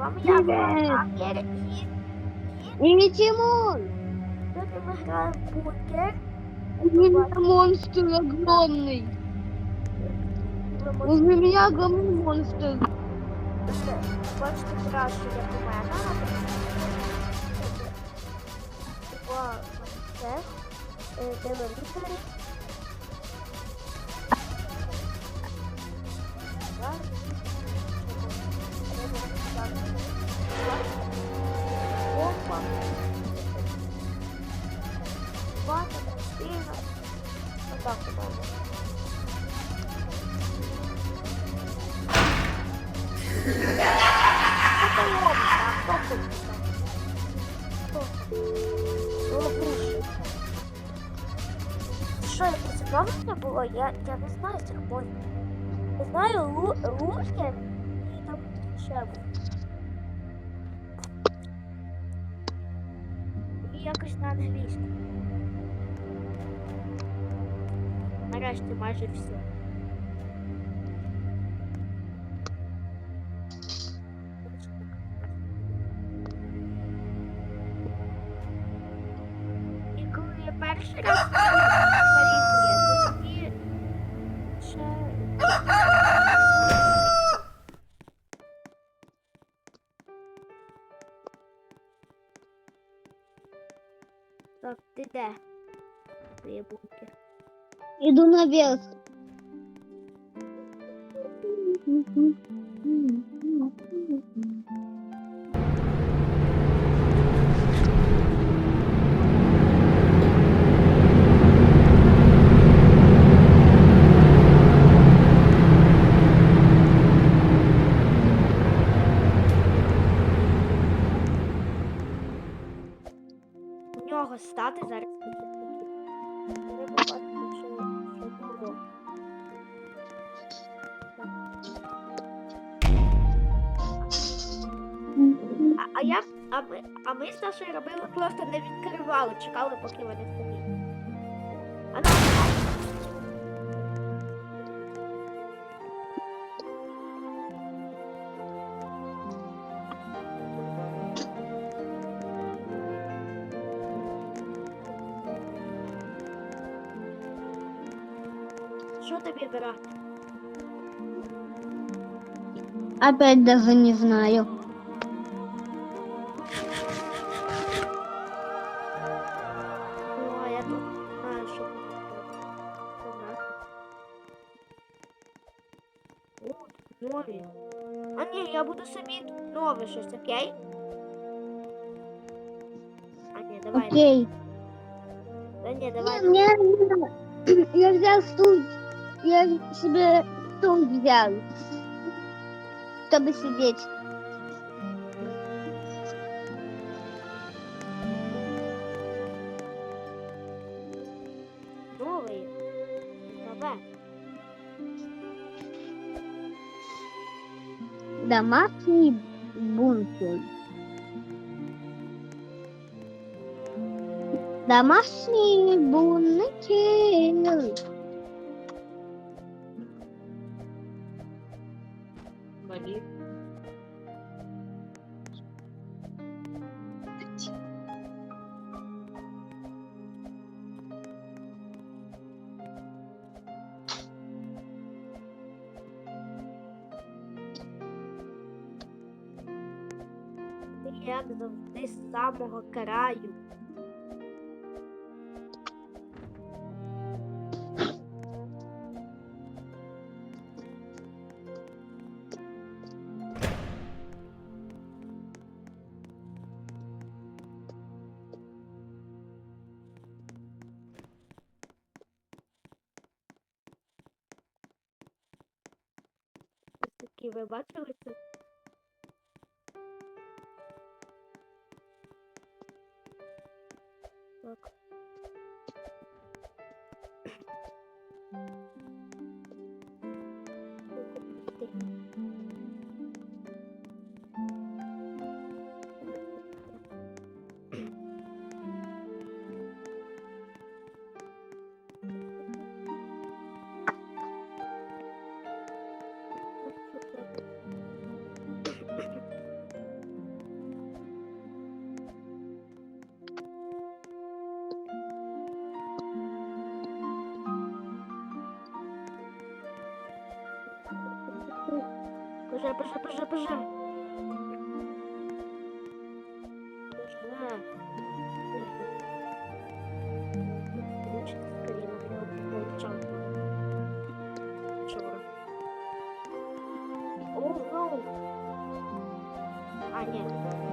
вами я, Привет. Бункер, і И Тимон! сьогодні ми граємо в бункер. У меня монстр огромный. Ви У можете меня огромный монстр. бачити краще, як у мене. Два це, е, де я працювала було? Я, я не знаю цих бой. Я знаю Лу, Лухер і там ще був. І якось на англійську. Нарешті майже все. І коли я перший раз Так, ти де? Твої бункер. Иду наверх. У а ми, а ми з Сашою робили просто не відкривали, чекали, поки вони самі. А ну, що тобі брати? Опять даже не знаю. тут нові. А ні, я буду собі нове щось, окей? А ні, давай. Окей. Да ні, Не, давай. мне я взял стул. Я себе стул взял. Чтобы сидеть. Домашний бункер. Домашний бункер. Ти Самого краю. Ви бачили це? Боже, боже. Боже. Получится скорее на молчанку. Чего? О, ну. А, нет. На,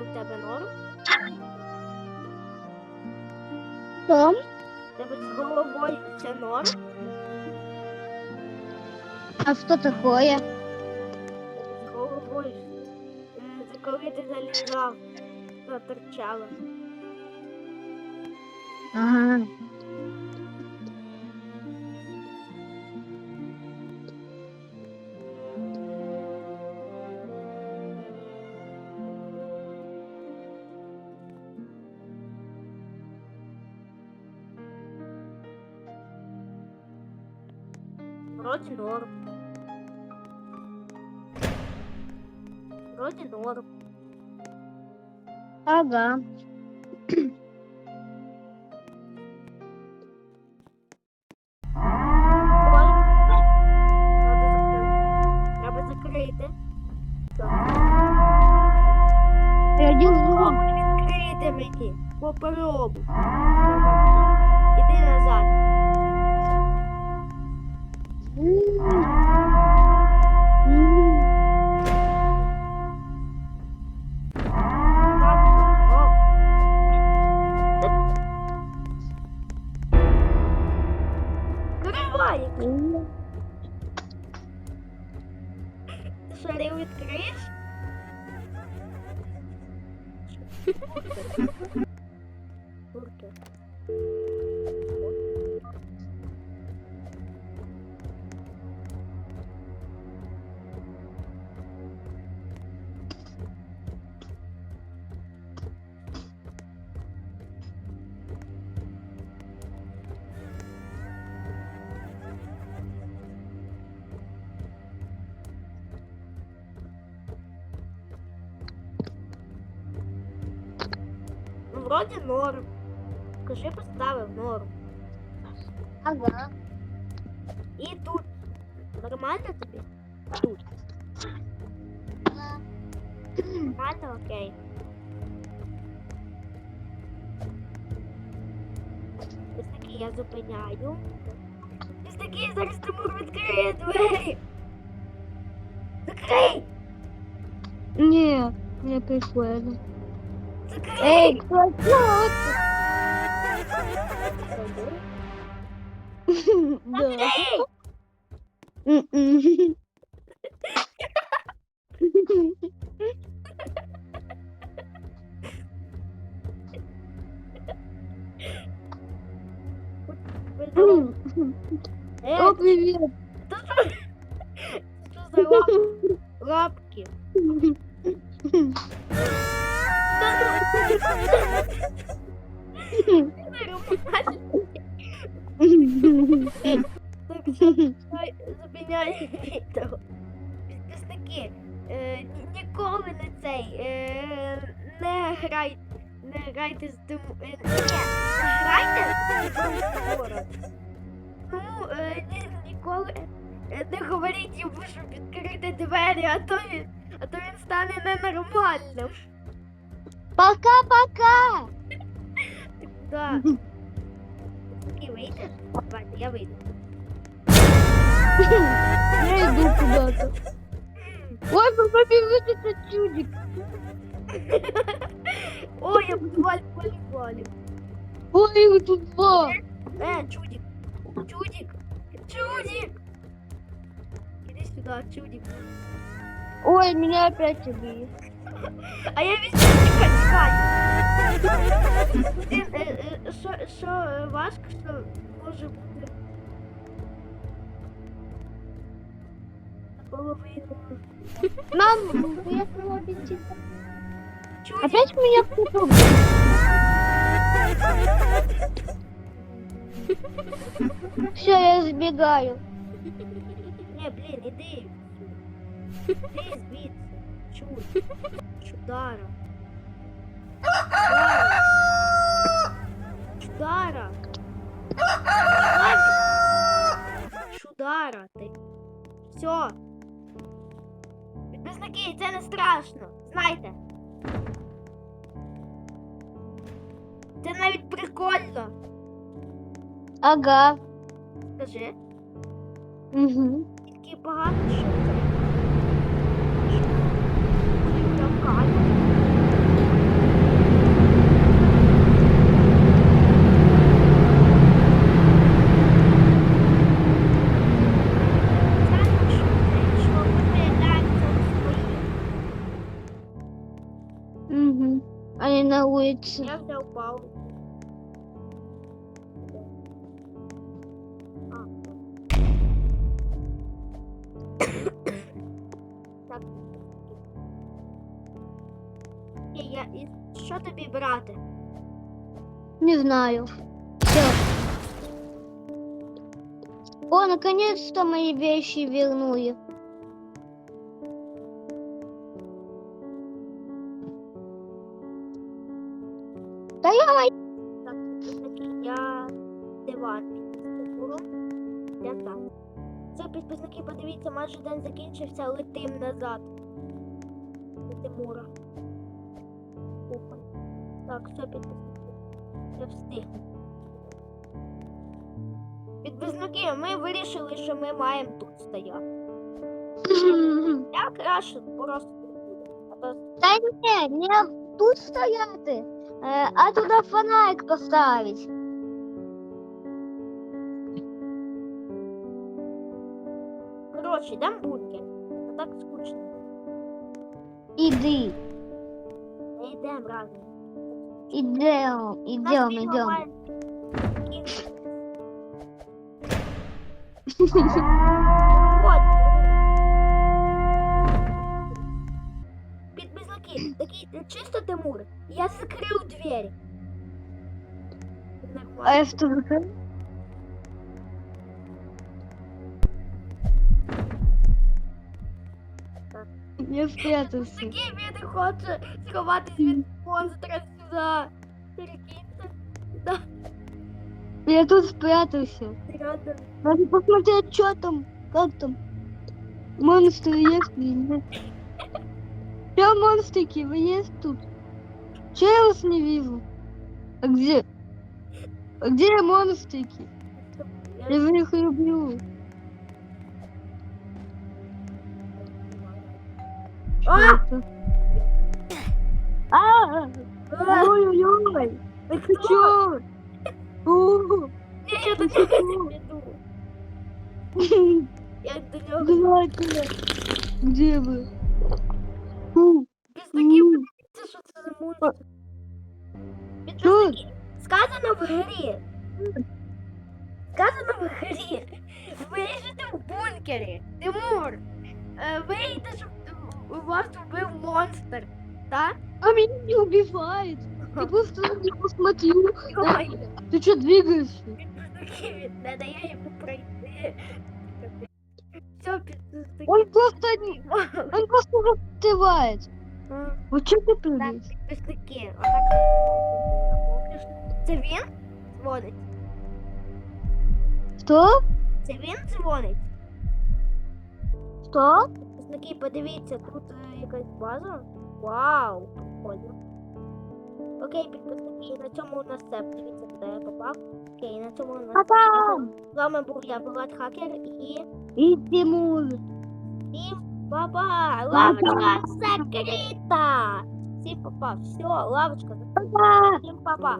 з головою в тебе норм? Что? Тебе з головою все норм? А что такое? З головою. Е, Це коли ти залізав, то торчало. Ага. Вроді норм. Вроді норм. Ага. Ой. Треба закрити. Треба закрити. Так. Я держу. Попробуй відкрити мені. Попробуй. Lagi. Ну, вроді норм. Скажи, поставив норм. Ага. І тут. Нормально тобі? Тут. Нормально, окей. Ось таки я зупиняю. Ось таки я зараз не можу відкрити двері. Закрий! Нет, не прикольно. Ei, Não. É. Ô, primeiro. Lopke. Підписники, е, ні- ніколи не цей, е, не грай, не грайте з дим... Е, ні, не грайте з Ну, е, ні, ніколи е, не говоріть йому, щоб відкрити двері, а то він, а то він стане ненормальним. Пока-пока. Да. Ти вийдеш? Давайте, я вийду. Я иду куда-то. Ой, попробуй высадить чудик. Ой, я буду валь волейболі. Ой, их тут два. Э, чудик. Чудик. Чудик. Иди сюда, чудик. Ой, меня опять убили. А я везде тікаю. Ти, е, е, Що що, що е, важко, що може бути наполовину. Мам, я сама бензин. Чуть Опять меня кто-то Все, я сбегаю. Не, блін, іди. Іди звідси. Чуй. Чудара. Чудара. Чудара. Чудара ти. Все. Підписники, це не страшно. Знайте. Це навіть прикольно. Ага. Скажи. Угу. Тільки багато. Що Улице. Я паузу. А, так. Окей, я, що тобі брати? Не знаю. Все. О, наконец-то мои вещи вернули. Да я Так, я диван підписку. Я так. Все, підписники, подивіться, майже день закінчився, летим назад. До Тимура. Опа. Так, все, підписники. Я встиг. Підписники, ми вирішили, що ми маємо тут стояти. Я краще просто. А то Да не, не тут стояти, а туда фонарик поставить. йдемо в бункер. А так скучно. Иди, йдемо разом. идем, идем, идем. чисто Тимур. Я закрив двері. А Нормально. я что закрыл? Я спрятался. Такий він не хоче сховатись від монстра сюди. Перекинься. Да, Я тут спрятался. рядом. Надо посмотреть, что там, как там. Монстры есть или нет. Все, монстрики, вы есть тут? Че я вас не вижу? А где? А где монстрики? Я же их люблю. А! А! Ой-ой-ой! Это! Ні, я до не піду. Я до Где вы? Підписники, сказано в грі. Сказано в грі. Вийдете в бункері. Тимур, е, вийдете, щоб вас вбив монстр. Так? А меня не убивает. Я просто на него смотрю. Ой, Ты что двигаешься? не дає йому пройти. Все. Он просто, он просто застывает. А, Вот что Так, підписники. Отак. Це він дзвонить? Что? Це він дзвонить? Что? Підписники, подивіться, тут е, якась база. Вау, прикольно. Окей, підписники, на цьому у нас все. Подивіться, куди я попав. Окей, на цьому у нас все. Пока! З вами був я, Влад Хакер, і И Тимур. всім па-па! Лавочка закрита! Всім па-па, все, лавочка закрита. Пока! Всім па-па!